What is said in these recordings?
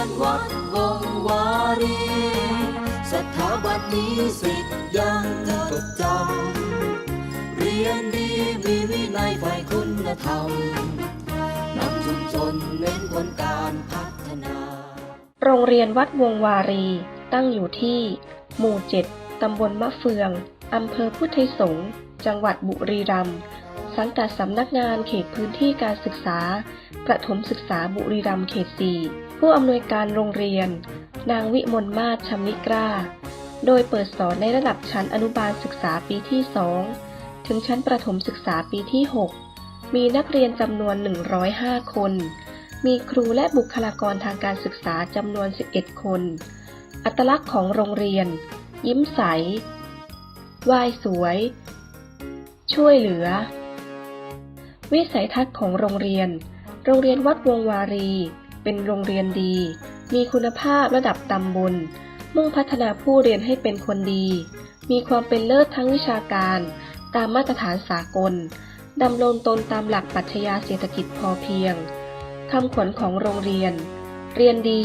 ยนวัดวงวารี สถาบันนี้สิทธิ์ยังจดจำ เรียนดีมีวินัยฝ่ายคุณธรรมนำชุมชนเน้นผลการพัฒนา โรงเรียนวัดวงวารีตั้งอยู่ที่ หมู่7ตำบลมะเฟือง อำเภอพุทธไทยสงฆ์ จังหวัดบุรีรัมย์ สังกัดสำนักงานเขตพื้นที่การศึกษา ประถมศึกษาบุรีรัมย์เขต 4 ผู้อำนวยการโรงเรียน นางวิมลมาศชำนิกล้าโดยเปิดสอนในระดับชั้นอนุบาลศึกษาปีที่ 2 ถึงชั้นประถมศึกษาปีที่ 6 มีนักเรียนจำนวน 105 คน มีครูและบุคลากรทางการศึกษาจำนวน 11 คน อัตลักษณ์ของโรงเรียน ยิ้มใสไหว้สวย ช่วยเหลือ วิสัยทัศน์ของโรงเรียน โรงเรียนวัดวงวารี เป็นโรงเรียนดี มีคุณภาพระดับตำบล มุ่งพัฒนาผู้เรียนให้เป็นคนดี มีความเป็นเลิศทั้งวิชาการ ตามมาตรฐานสากล ดำรงตนตามหลักปรัชญาเศรษฐกิจพอเพียง คำขวัญของโรงเรียน เรียนดี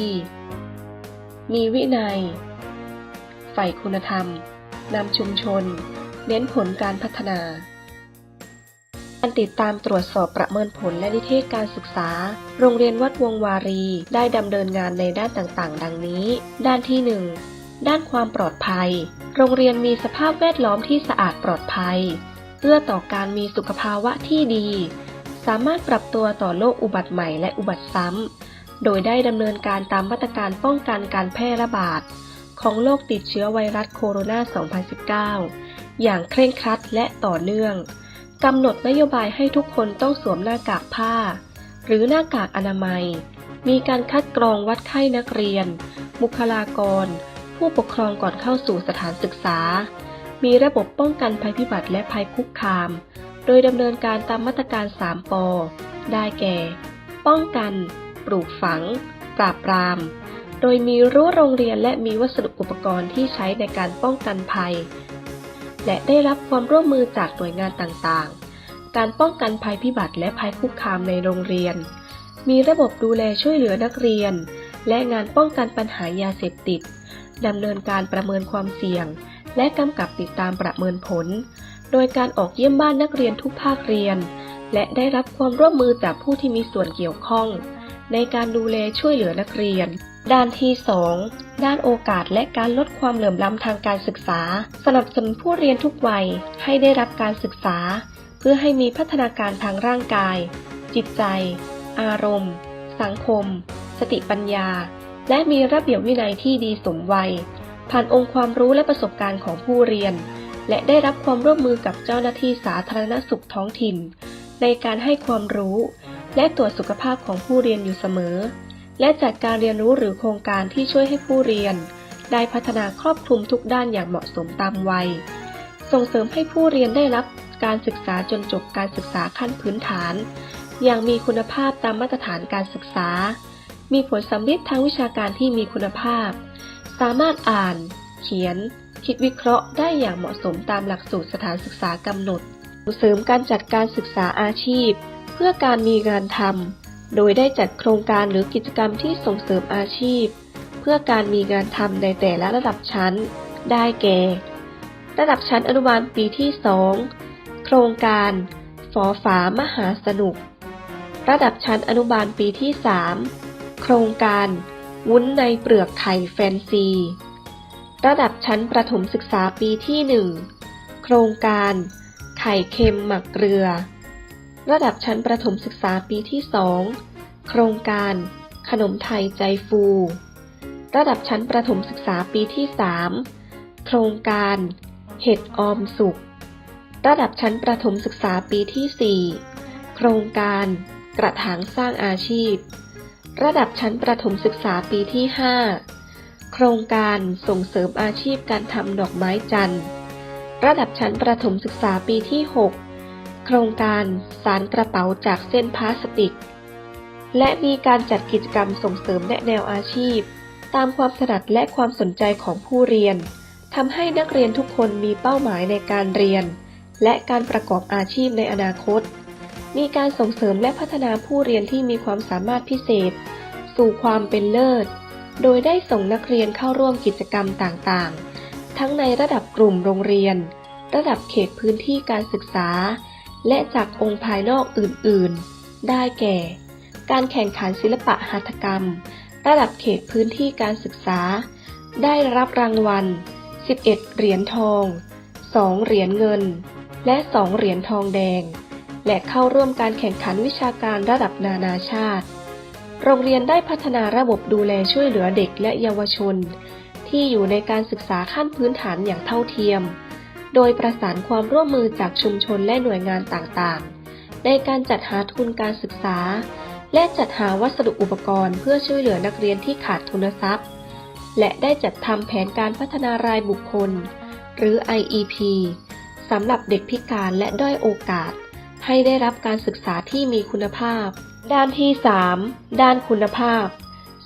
มีวินัย ใฝ่คุณธรรม นำชุมชน เน้นผลการพัฒนา การติดตามตรวจสอบประเมินผลและนิเทศการศึกษา โรงเรียนวัดวงวารี ได้ดำเนินงานในด้านต่างๆ ดังนี้ ด้านที่ 1 ด้านความปลอดภัย โรงเรียนมีสภาพแวดล้อมที่สะอาดปลอดภัย เอื้อต่อการมีสุขภาวะที่ดี สามารถปรับตัวต่อโรคอุบัติใหม่และอุบัติซ้ำ โดยได้ดำเนินการตามมาตรการป้องกันการแพร่ระบาด ของโรคติดเชื้อไวรัสโคโรนา 2019 อย่างเคร่งครัดและต่อเนื่อง กำหนดนโยบายให้ทุกคนต้องสวมหน้ากากผ้า หรือหน้ากากอนามัย มีการคัดกรองวัดไข้นักเรียน บุคลากร ผู้ปกครองก่อนเข้าสู่สถานศึกษา มีระบบป้องกันภัยพิบัติและภัยคุกคาม โดยดำเนินการตามมาตรการ 3ปได้แก่ ป้องกัน ปลูกฝัง ปราบปราม โดยมีรั้วโรงเรียนและมีวัสดุอุปกรณ์ที่ใช้ในการป้องกันภัย และได้รับความร่วมมือจากหน่วยงานต่างๆ การป้องกันภัยพิบัติและภัยคุกคามในโรงเรียน มีระบบดูแลช่วยเหลือนักเรียน และงานป้องกันปัญหายาเสพติดดำเนินการประเมินความเสี่ยง และกำกับติดตามประเมินผล โดยการออกเยี่ยมบ้านนักเรียนทุกภาคเรียน และได้รับความร่วมมือจากผู้ที่มีส่วนเกี่ยวข้อง ในการดูแลช่วยเหลือนักเรียน ด้านที่ 2 ด้านโอกาสและการลดความเหลื่อมล้ำทางการศึกษา สนับสนุนผู้เรียนทุกวัยให้ได้รับการศึกษา เพื่อให้มีพัฒนาการทางร่างกาย จิตใจ อารมณ์ สังคม สติปัญญา และมีระเบียบวินัยที่ดีสมวัย ผ่านองค์ความรู้และประสบการณ์ของผู้เรียน และได้รับความร่วมมือกับเจ้าหน้าที่สาธารณสุขท้องถิ่น ในการให้ความรู้ และตรวจสุขภาพของผู้เรียนอยู่เสมอ และจัดการเรียนรู้หรือโครงการที่ช่วยให้ผู้เรียน ได้พัฒนาครอบคลุมทุกด้านอย่างเหมาะสมตามวัย ส่งเสริมให้ผู้เรียนได้รับการศึกษาจนจบการศึกษาขั้นพื้นฐาน อย่างมีคุณภาพตามมาตรฐานการศึกษา มีผลสำเร็จทางวิชาการที่มีคุณภาพ สามารถอ่าน เขียน คิดวิเคราะห์ได้อย่างเหมาะสมตามหลักสูตรสถานศึกษากำหนดส่งเสริมการจัดการศึกษาอาชีพ เพื่อการมีงานทำ โดยได้จัดโครงการหรือกิจกรรมที่ส่งเสริมอาชีพ เพื่อการมีงานทำในแต่ละระดับชั้น ได้แก่ ระดับชั้นอนุบาลปีที่ 2 โครงการฝอฝามหาสนุก ระดับชั้นอนุบาลปีที่ 3 โครงการ วุ้นในเปลือกไข่แฟนซี ระดับชั้นประถมศึกษาปีที่ 1 โครงการ ไข่เค็มหมักเกลือ ระดับชั้นประถมศึกษาปีที่ 2 โครงการ ขนมไทยใจฟู ระดับชั้นประถมศึกษาปีที่ 3 โครงการ เห็ดออมสุกระดับชั้นประถมศึกษาปีที่ 4 โครงการ กระถางสร้างอาชีพ ระดับชั้นประถมศึกษาปีที่ 5 โครงการส่งเสริมอาชีพการทำดอกไม้จันทร์ ระดับชั้นประถมศึกษาปีที่ 6 โครงการสารกระเป๋าจากเส้นพลาสติก และมีการจัดกิจกรรมส่งเสริมแนะแนวอาชีพ ตามความถนัดและความสนใจของผู้เรียนทำให้นักเรียนทุกคนมีเป้าหมายในการเรียน และการประกอบอาชีพในอนาคต มีการส่งเสริมและพัฒนาผู้เรียนที่มีความสามารถพิเศษ สู่ความเป็นเลิศ โดยได้ส่งนักเรียนเข้าร่วมกิจกรรมต่างๆ ทั้งในระดับกลุ่มโรงเรียน ระดับเขตพื้นที่การศึกษา และจากองค์ภายนอกอื่นๆ ได้แก่ การแข่งขันศิลปะหัตถกรรม ระดับเขตพื้นที่การศึกษา ได้รับรางวัล 11 เหรียญทอง 2 เหรียญเงิน และ 2 เหรียญทองแดง และเข้าร่วมการแข่งขันวิชาการระดับนานาชาติ โรงเรียนได้พัฒนาระบบดูแลช่วยเหลือเด็กและเยาวชน ที่อยู่ในการศึกษาขั้นพื้นฐานอย่างเท่าเทียม โดยประสานความร่วมมือจากชุมชนและหน่วยงานต่างๆ ในการจัดหาทุนการศึกษา และจัดหาวัสดุอุปกรณ์เพื่อช่วยเหลือนักเรียนที่ขาดทุนทรัพย์ และได้จัดทำแผนการพัฒนารายบุคคล หรือ IEP สำหรับเด็กพิการและด้อยโอกาส ให้ได้รับการศึกษาที่มีคุณภาพ ด้านที่ 3 ด้านคุณภาพ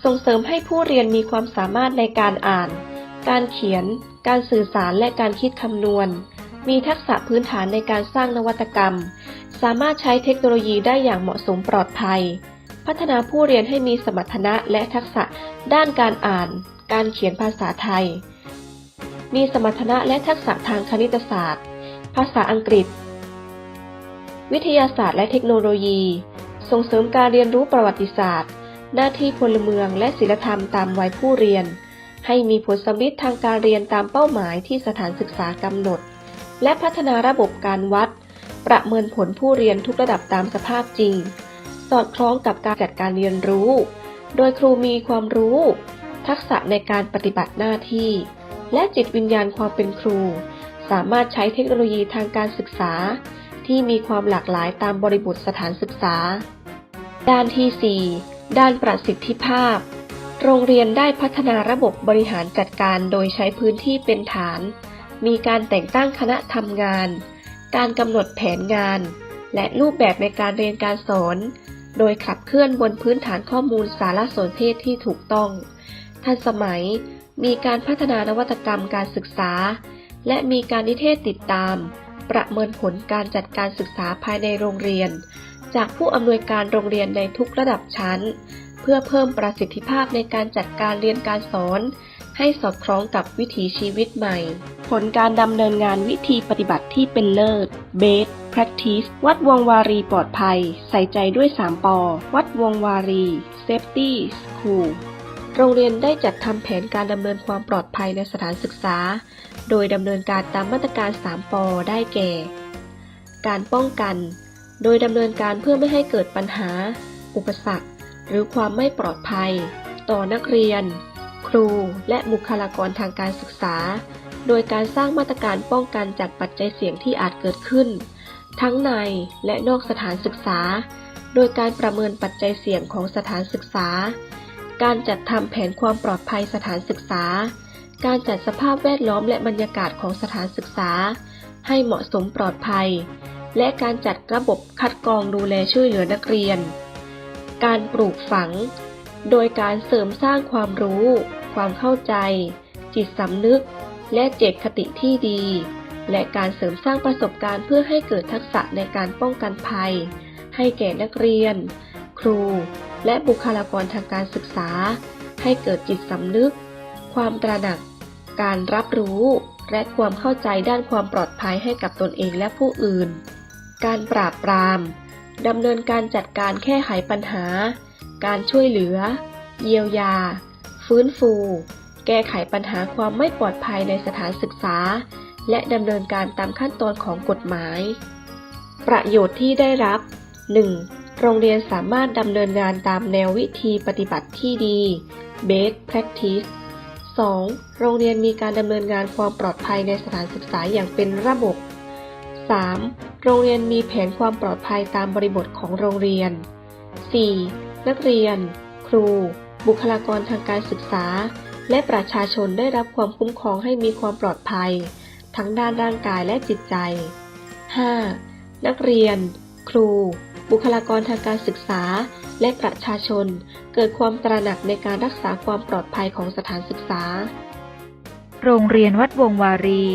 ส่งเสริมให้ผู้เรียนมีความสามารถในการอ่าน การเขียน การสื่อสารและการคิดคำนวณ มีทักษะพื้นฐานในการสร้างนวัตกรรม สามารถใช้เทคโนโลยีได้อย่างเหมาะสมปลอดภัย พัฒนาผู้เรียนให้มีสมรรถนะและทักษะด้านการอ่าน การเขียนภาษาไทย มีสมรรถนะและทักษะทางคณิตศาสตร์ ภาษาอังกฤษ วิทยาศาสตร์และเทคโนโลยี ส่งเสริมการเรียนรู้ประวัติศาสตร์ หน้าที่พลเมืองและศิลธรรมตามวัยผู้เรียน ให้มีผลสำลิดทางการเรียนตามเป้าหมายที่สถานศึกษากำหนด และพัฒนาระบบการวัด ประเมินผลผู้เรียนทุกระดับตามสภาพจริง สอดคล้องกับการจัดการเรียนรู้ โดยครูมีความรู้ ทักษะในการปฏิบัติหน้าที่ และจิตวิญญาณความเป็นครู สามารถใช้เทคโนโลยีทางการศึกษา ที่มีความหลากหลายตามบริบทสถานศึกษา ด้านที่ 4 ด้านประสิทธิภาพ โรงเรียนได้พัฒนาระบบบริหารจัดการโดยใช้พื้นที่เป็นฐาน มีการแต่งตั้งคณะทำงาน การกำหนดแผนงาน และรูปแบบในการเรียนการสอน โดยขับเคลื่อนบนพื้นฐานข้อมูลสารสนเทศที่ถูกต้อง ทันสมัย มีการพัฒนานวัตกรรมการศึกษา และมีการนิเทศติดตาม ประเมินผลการจัดการศึกษาภายในโรงเรียน จากผู้อำนวยการโรงเรียนในทุกระดับชั้น เพื่อเพิ่มประสิทธิภาพในการจัดการเรียนการสอน ให้สอดคล้องกับวิถีชีวิตใหม่ ผลการดำเนินงานวิธีปฏิบัติที่เป็นเลิศ Best Practice วัดวงวารีปลอดภัย ใส่ใจด้วย 3 ปอ วัดวงวารี Safety School โรงเรียนได้จัดทำแผนการดำเนินความปลอดภัยในสถานศึกษา โดยดำเนินการตามมาตรการ 3 ปอ ได้แก่ การป้องกัน โดยดำเนินการเพื่อไม่ให้เกิดปัญหา อุปสรรค หรือความไม่ปลอดภัย ต่อนักเรียน ครูและบุคลากรทางการศึกษา โดยการสร้างมาตรการป้องกันจากปัจจัยเสี่ยงที่อาจเกิดขึ้น ทั้งในและนอกสถานศึกษา โดยการประเมินปัจจัยเสี่ยงของสถานศึกษา การจัดทำแผนความปลอดภัยสถานศึกษา การจัดสภาพแวดล้อมและบรรยากาศของสถานศึกษา ให้เหมาะสมปลอดภัยและการจัดระบบคัดกรองดูแลช่วยเหลือนักเรียน การปลูกฝัง โดยการเสริมสร้างความรู้ ความเข้าใจ จิตสำนึก และเจตคติที่ดี และการเสริมสร้างประสบการณ์เพื่อให้เกิดทักษะในการป้องกันภัย ให้แก่นักเรียน ครู และบุคลากรทางการศึกษา ให้เกิดจิตสำนึก ความตระหนัก การรับรู้ และความเข้าใจด้านความปลอดภัยให้กับตนเองและผู้อื่น การปราบปราม ดำเนินการจัดการแก้ไขปัญหา การช่วยเหลือ เยียวยา ฟื้นฟู แก้ไขปัญหาความไม่ปลอดภัยในสถานศึกษา และดำเนินการตามขั้นตอนของกฎหมาย ประโยชน์ที่ได้รับ 1. โรงเรียนสามารถดำเนินงานตามแนววิธีปฏิบัติที่ดี Best Practice 2. โรงเรียนมีการดำเนินงานความปลอดภัยในสถานศึกษาอย่างเป็นระบบ 3. โรงเรียนมีแผนความปลอดภัยตามบริบทของโรงเรียน 4. นักเรียน ครู บุคลากรทางการศึกษา และประชาชนได้รับความคุ้มครองให้มีความปลอดภัย ทั้งด้านร่างกายและจิตใจ 5. นักเรียน ครู บุคลากรทางการศึกษา และประชาชน เกิดความตระหนักในการรักษาความปลอดภัยของสถานศึกษา โรงเรียนวัดวงวารี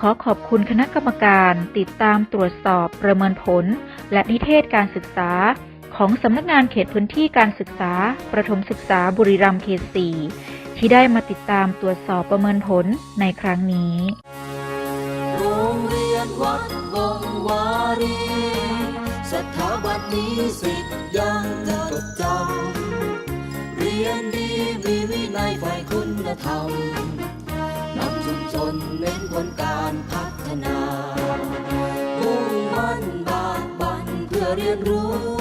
ขอขอบคุณคณะกรรมการติดตามตรวจสอบประเมินผล และนิเทศการศึกษา ของสำนักงานเขตพื้นที่การศึกษา ประถมศึกษาบุรีรัมย์เขต4ที่ได้มาติดตามตรวจสอบประเมินผลในครั้งนี้ โรงเรียนวัดวงวารี สถาบันนี้สิทธิ์ยังจดจำเรียนดีมีวินัยฝ่ายคุณธรรม ชุมชนเน้นผลการพัฒนามุ่งมั่นบากบันเพื่อเรียนรู้